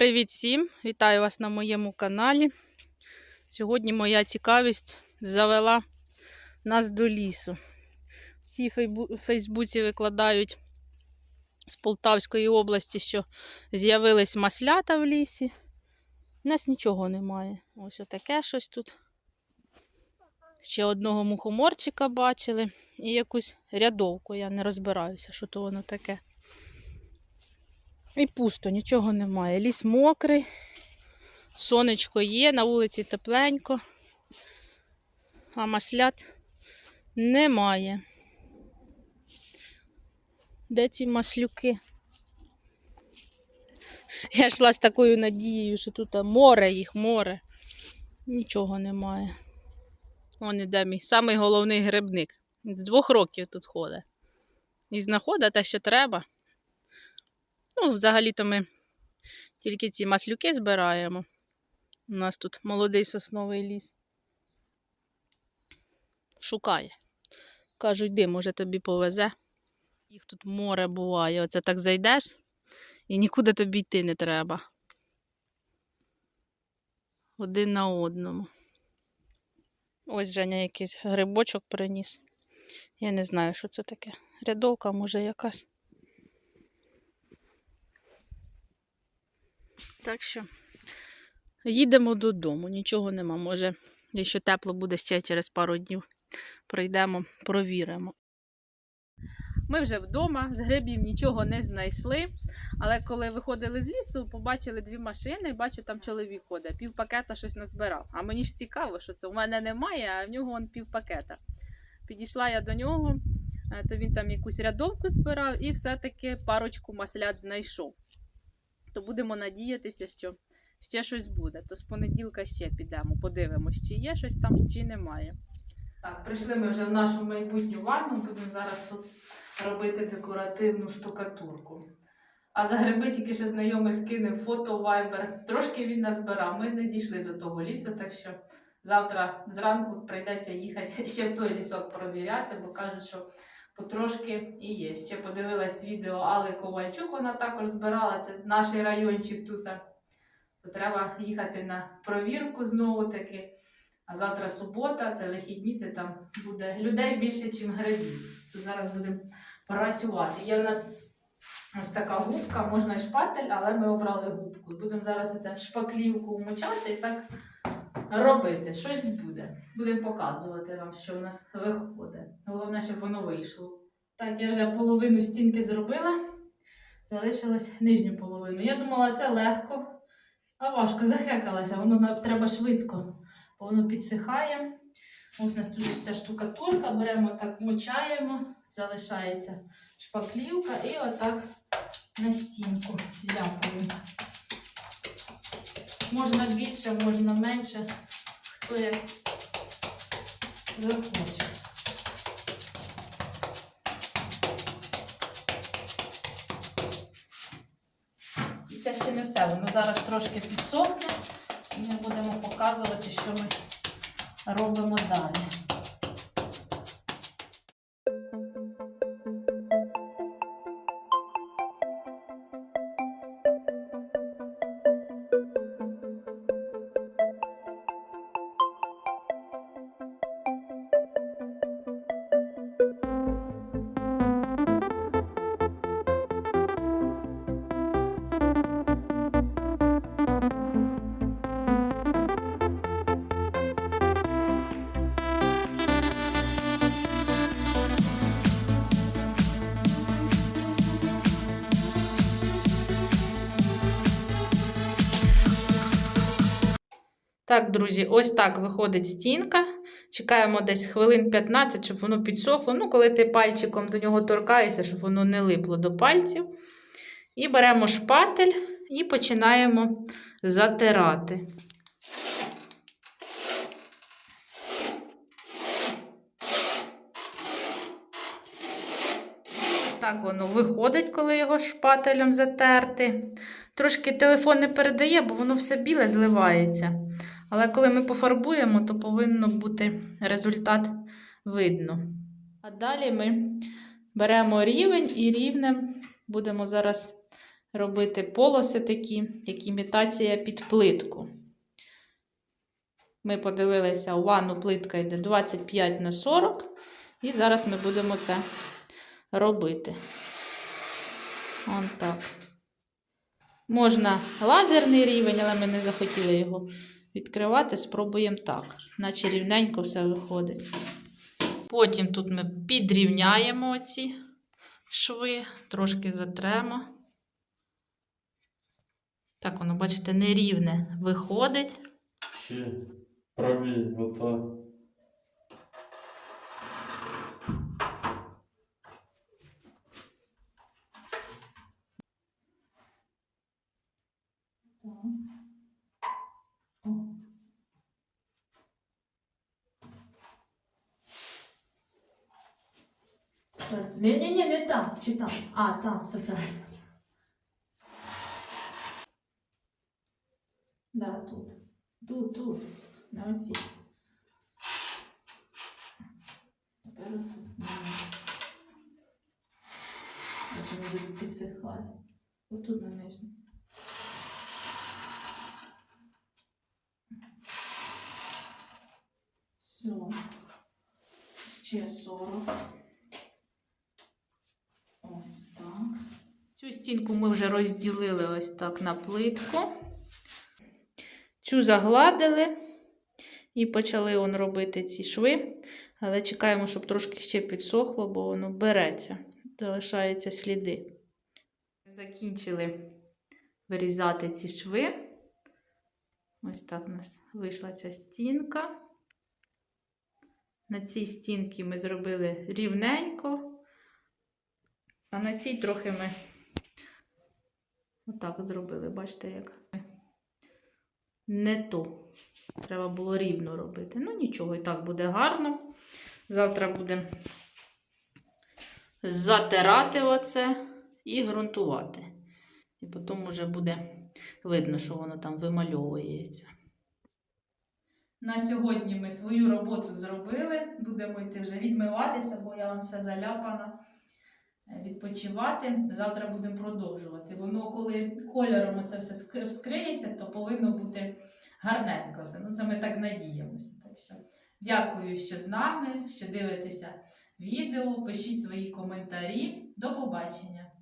Привіт всім! Вітаю вас на моєму каналі. Сьогодні моя цікавість завела нас до лісу. Всі в Фейсбуці викладають з Полтавської області, що з'явились маслята в лісі. У нас нічого немає. Ось отаке щось тут. Ще одного мухоморчика бачили і якусь рядовку. Я не розбираюся, що то воно таке. І пусто, нічого немає. Ліс мокрий, сонечко є, на вулиці тепленько, а маслят немає. Де ці маслюки? Я йшла з такою надією, що тут море їх, море. Нічого немає. Вон іде мій самий головний грибник. З двох років тут ходить. І знаходить те, що треба. Ну, взагалі-то ми тільки ці маслюки збираємо. У нас тут молодий сосновий ліс. Шукає. Кажу, йди, може тобі повезе. Їх тут море буває. Оце так зайдеш і нікуди тобі йти не треба. Один на одному. Ось Женя якийсь грибочок приніс. Я не знаю, що це таке. Рядовка, може, якась. Так що їдемо додому, нічого нема. Може, якщо тепло буде ще через пару днів, пройдемо, провіримо. Ми вже вдома, з грибів нічого не знайшли. Але коли виходили з лісу, побачили дві машини, бачу, там чоловік ходить, пів пакета щось назбирав. А мені ж цікаво, що це у мене немає, а в нього он пів пакета. Підійшла я до нього, е, то він там якусь рядовку збирав і все-таки парочку маслят знайшов то будемо надіятися, що ще щось буде. То з понеділка ще підемо, подивимось, чи є щось там, чи немає. Так, прийшли ми вже в нашу майбутню ванну, будемо зараз тут робити декоративну штукатурку. А за гриби тільки що знайомий скинув фото Viber. Трошки він назбирав. Ми не дійшли до того лісу, так що завтра зранку прийдеться їхати ще в той лісок провіряти, бо кажуть, що потрошки і є. Ще подивилась відео Алли Ковальчук, вона також збирала, це наш райончик тут. То треба їхати на провірку знову таки. А завтра субота, це вихідні, це там буде людей більше, ніж грибів. То зараз будемо працювати. Є в нас ось така губка, можна шпатель, але ми обрали губку. Будемо зараз оце шпаклівку вмочати і так робити. Щось буде. Будемо показувати вам, що у нас виходить. Головне, щоб воно вийшло. Так, я вже половину стінки зробила. Залишилось нижню половину. Я думала, це легко, а важко захекалася. Воно нам треба швидко, бо воно підсихає. Ось у нас тут ця штукатурка, беремо так, мочаємо, залишається шпаклівка і отак на стінку ляпаємо. Можна більше, можна менше, хто як захоче. Ще не все. Воно зараз трошки підсохне, і ми будемо показувати, що ми робимо далі. Так, друзі, ось так виходить стінка. Чекаємо десь хвилин 15, щоб воно підсохло. Ну, коли ти пальчиком до нього торкаєшся, щоб воно не липло до пальців. І беремо шпатель і починаємо затирати. Так воно виходить, коли його шпателем затерти. Трошки телефон не передає, бо воно все біле зливається. Але коли ми пофарбуємо, то повинно бути результат видно. А далі ми беремо рівень і рівнем будемо зараз робити полоси такі, як імітація під плитку. Ми подивилися, у ванну плитка йде 25 на 40. І зараз ми будемо це робити. Вон так. Можна лазерний рівень, але ми не захотіли його відкривати. Спробуємо так. Наче рівненько все виходить. Потім тут ми підрівняємо ці шви, трошки затремо. Так, воно, бачите, нерівне виходить. Ще правій, отак. Ні, не там, чи там. А, там, все правильно. Да, тут. Тут, тут. На оці. Тепер тут. Бачу, вони будуть підсихати. Отут на нижній. Все. Ще 40. Стінку ми вже розділили ось так на плитку. Цю загладили і почали он робити ці шви. Але чекаємо, щоб трошки ще підсохло, бо воно береться, залишаються сліди. Закінчили вирізати ці шви. Ось так у нас вийшла ця стінка. На цій стінці ми зробили рівненько. А на цій трохи ми отак зробили, бачите, як не то. Треба було рівно робити. Ну, нічого, і так буде гарно. Завтра будемо затирати оце і ґрунтувати. І потім вже буде видно, що воно там вимальовується. На сьогодні ми свою роботу зробили. Будемо йти вже відмиватися, бо я вам все заляпана. Е, Відпочивати. Завтра будемо продовжувати. Воно, коли кольором це все вскриється, то повинно бути гарненько все. Ну, це ми так надіємося. Так що дякую, що з нами, що дивитеся відео. Пишіть свої коментарі. До побачення!